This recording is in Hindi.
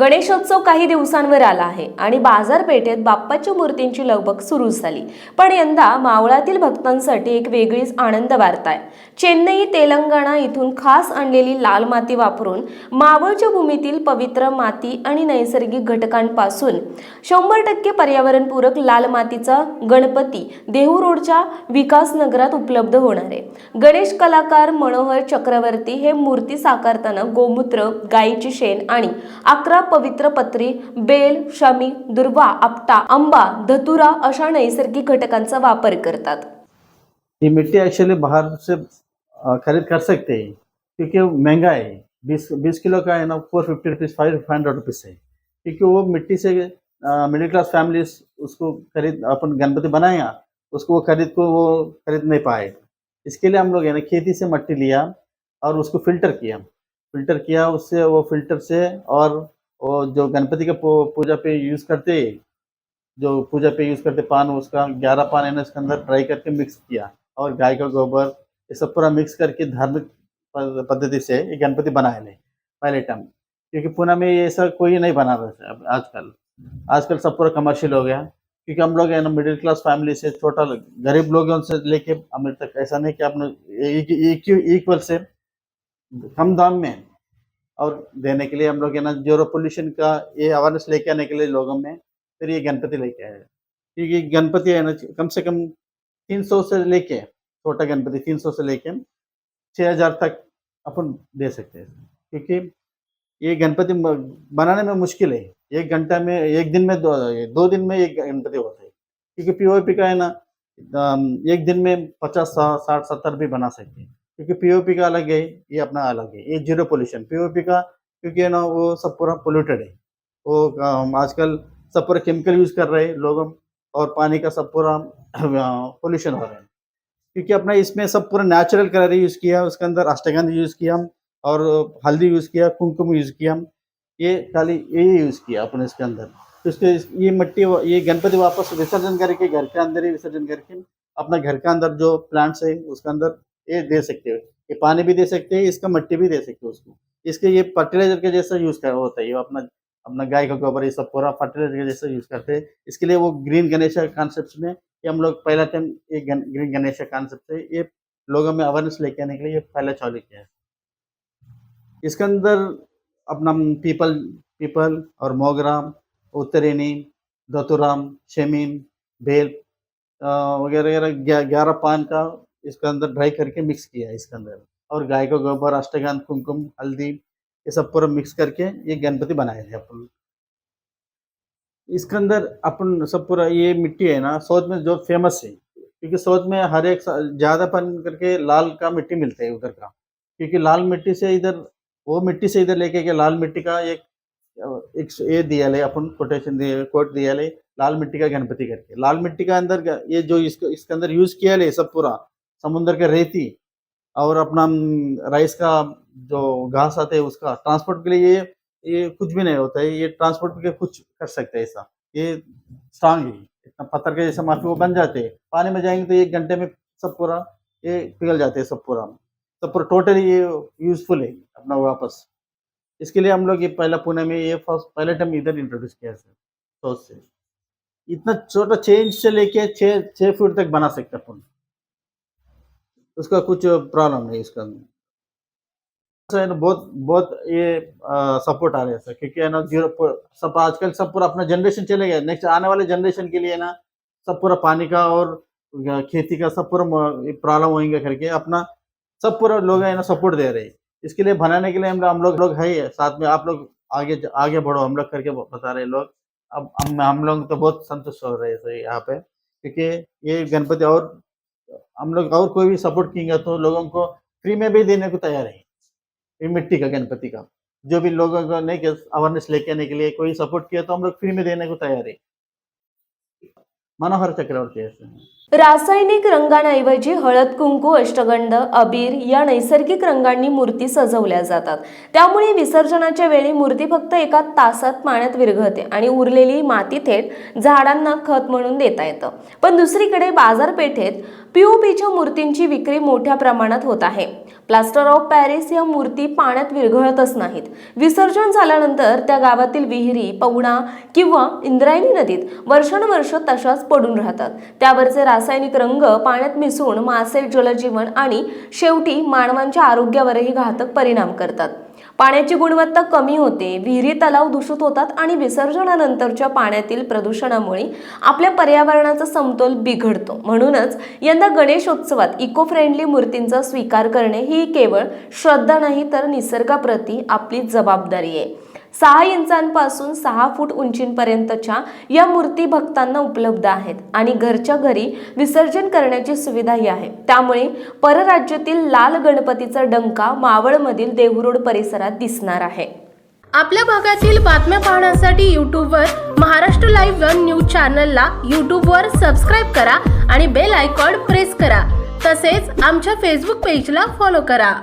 गणेशोत्सव काही दिवसांवर आला आहे आणि बाजारपेठेत बाप्पाच्या मूर्तींची लगबग सुरू झाली. पण यंदा मावळातील भक्तांसाठी एक वेगळीच आनंद वार्ता आहे चेन्नई तेलंगणा इथून खास आणलेली लाल माती वापरून मावळच्या भूमीतील पवित्र माती आणि नैसर्गिक घटकांपासून शंभर टक्के पर्यावरणपूरक लाल मातीचा गणपती देहू रोडच्या विकास नगरात उपलब्ध होणार आहे. गणेश कलाकार मनोहर चक्रवर्ती हे मूर्ती साकारताना गोमूत्र गायीची शेण आणि अकरा पवित्र पत्री बेल शमी दुर्वा आपटा आंबा धतुरा अशा नैसर्गिक घटकांचा वापर करतात. ये मिट्टी एक्चुअली बाहर से खरीद कर सकते हैं क्योंकि वो महंगा है बीस बीस किलो का है ना four fifty rupees five hundred rupees है क्योंकि वो मिट्टी से मिडिल क्लास फैमिलीज उसको खरीद अपन गणपति बनाया उसको वो खरीद को वो खरीद नहीं पाए. इसके लिए हम लोग है ना खेती से मट्टी लिया और उसको फिल्टर किया. फिल्टर किया उससे वो फिल्टर से और वो जो गणपति के पूजा पे यूज़ करते, जो पूजा पे यूज़ करते पान, उसका ग्यारह पान है ना, इसके अंदर ड्राई करके मिक्स किया। और गाय का गोबर, ये सब पूरा मिक्स करके धार्मिक पद्धति से ये गणपति बनाए ले पहले टाइम क्योंकि पुणे में ये ऐसा कोई नहीं बना रहा है आजकल। आजकल सब पूरा कमर्शियल हो गया। क्योंकि हम लोग है ना मिडिल क्लास फैमिली से छोटा गरीब लोगों उनसे लेके अमीर तक, ऐसा नहीं कि आपने इक्वल से कम दाम में। और देने के लिए हम लोग, है ना ज़ीरो पोल्यूशन का ये अवेयरनेस लेके आने के लिए लोगों में फिर ये गणपति लेके आए क्योंकि गणपति है ना, कम से कम तीन सौ से लेके, छोटा गणपति तीन सौ से लेके छः हज़ार तक अपन दे सकते हैं। क्योंकि ये गणपति बनाने में मुश्किल है। एक घंटा में, एक दिन में दो दो दिन में एक गणपति होता है। क्योंकि पीओपी का है ना एक दिन में पचास, साठ, सत्तर भी बना सकते हैं। क्योंकि पीओपी का अलग है, ये अपना अलग है, ये ज़ीरो पोल्यूशन पीओपी का क्योंकि ना, वो सब पूरा पोल्यूटेड है। वो आजकल सब पूरा केमिकल यूज़ कर रहे हैं लोग और पानी का सब पूरा पोल्यूशन हो रहा है। क्योंकि अपना इसमें सब पूरा नेचुरल कलर यूज़ किया, उसके अंदर अष्टगंध यूज़ किया और हल्दी यूज़ किया, कुमकुम यूज़ किया ये खाली ये यूज़ किया अपने इसके अंदर। तो इसके, ये मिट्टी ये गणपति वापस विसर्जन करके घर के अंदर ही विसर्जन करके अपना घर के अंदर जो प्लांट्स है, उसके अंदर ये दे सकते हो। ये पानी भी दे सकते हैं, इसका मट्टी भी दे सकते हो उसको। इसके ये फर्टिलाइज़र के जैसा यूज़ कर, होता है, ये अपना अपना गाय का गोबर, ये सब पूरा फर्टिलाइज़र के जैसा यूज़ करते हैं। इसके लिए वो ग्रीन गणेश कॉन्सेप्ट में, ये हम लोग पहला टाइम ये ग्रीन गणेश कॉन्सेप्ट से ये लोगों में अवेयरनेस लेके आने के लिए ये पहला चालू किया है। इसके अंदर अपना पीपल पीपल और मोगरा उत्तरेनी दतुराम शेमीन बेल वगैरह वगैरह ग्यारह पान का इसके अंदर ड्राई करके मिक्स किया है इसके अंदर। और गाय का गोबर, अष्टगंध, कुमकुम, हल्दी, ये सब पूरा मिक्स करके ये गणपति बनाए हैं अपन। इसके अंदर अपन सब पूरा ये मिट्टी है ना सोच में जो फ़ेमस है, क्योंकि सोच में हर एक ज़्यादा पन करके लाल का मिट्टी मिलता है उधर का। क्योंकि लाल मिट्टी से इधर, वो मिट्टी से इधर लेके के लाल मिट्टी का एक एक ये दिया ले, अपन कोटेशन दिए कोट दिया ले, लाल मिट्टी का गणपति करके। लाल मिट्टी का अंदर ये जो इसको, इसके अंदर यूज़ किया ले सब पूरा समुद्र के रेती और अपना राइस का जो घास आते हैं उसका ट्रांसपोर्ट के लिए ये ये कुछ भी नहीं होता है, ये ट्रांसपोर्ट के कुछ कर सकते हैं ऐसा। ये स्ट्रांग है, इतना पत्थर के जैसे माफ़ी वो बन जाते हैं। पानी में जाएँगे तो एक घंटे में सब पूरा, ये पिघल जाते हैं सब पूरा। सब पूरा टोटली ये यूजफुल है अपना वापस। इसके लिए हम लोग ये पहला पुणे में ये फ़र्स्ट पहले टाइम इधर इंट्रोड्यूस किया सर सोच से। इतना छोटा चेंज से लेके छः छः फीट तक बना सकते अपन उसका कुछ प्रॉब्लम नहीं इसका। सर बहुत बहुत ये सपोर्ट आ रहा है सर क्योंकि, है ना ज़ीरो सब आजकल सब पूरा अपना जनरेशन चले गया। नेक्स्ट आने वाले जनरेशन के लिए ना, सब पूरा पानी का और खेती का सब पूरा प्रॉब्लम होएँगे करके अपना सब पूरा लोग, है ना सपोर्ट दे रहे हैं। इसके लिए बनाने के लिए हम लोग हम लोग लोग है साथ में आप लोग आगे आगे बढ़ो, हम लोग करके बता रहे लोग। अब, हम हम लोग तो बहुत संतुष्ट हो रहे हैं यहाँ पे, क्योंकि ये गणपति और हम लोग और कोई भी सपोर्ट किएँगे तो लोगों को फ्री में भी देने को तैयार है। ये मिट्टी का, गणपति का। जो भी लोगों को नहीं अवेयरनेस लेके आने के लिए कोई सपोर्ट किया तो हम लोग फ्री में देने को तैयार है। मनोहर चक्रवर्ती रासायनिक रंगांऐवजी हळद कुंकू अष्टगंध अबीर या नैसर्गिक रंगांनी मूर्ती सजवल्या जातात. त्यामुळे विसर्जनाच्या वेळी मूर्ती फक्त एका तासात पाण्यात विरघळते आणि उरलेली माती थेट झाडांना खत म्हणून देता येतं. पण दुसरीकडे बाजारपेठेत पीओपीच्या मूर्तींची विक्री मोठ्या प्रमाणात होत आहे. प्लास्टर ऑफ पॅरिस या मूर्ती पाण्यात विरघळतच नाहीत. विसर्जन झाल्यानंतर त्या गावातील विहिरी पवना किंवा इंद्रायणी नदीत वर्षानुवर्ष तशाच पडून राहतात. त्यावरचे रासायनिक रंग पाण्यात मिसळून मासे जलजीवन आणि शेवटी मानवांच्या आरोग्यावरही घातक परिणाम करतात. पाण्याची गुणवत्ता कमी होते विहिरी तलाव दूषित होतात आणि विसर्जनानंतरच्या पाण्यातील प्रदूषणामुळे आपल्या पर्यावरणाचा समतोल बिघडतो. म्हणूनच यंदा गणेशोत्सवात इको फ्रेंडली मूर्तींचा स्वीकार करणे ही केवळ श्रद्धा नाही तर निसर्गाप्रती आपली जबाबदारी आहे. सहा इंचांपासून सहा फूट उंचीपर्यंतच्या या मूर्ती भक्तांना उपलब्ध आहेत आणि घरच्या घरी विसर्जन करण्याची सुविधाही आहे. त्यामुळे परराज्यातील लाल गणपतीचा डंका मावळमधील देहुरोड परिसरात दिसणार आहे. आपल्या भागातील बातम्या पाहण्यासाठी यूट्यूबवर महाराष्ट्र लाईव्ह वन न्यूज चॅनलला यूट्यूबवर सबस्क्राईब करा आणि बेल आयकॉन प्रेस करा. तसेच आमच्या फेसबुक पेजला फॉलो करा.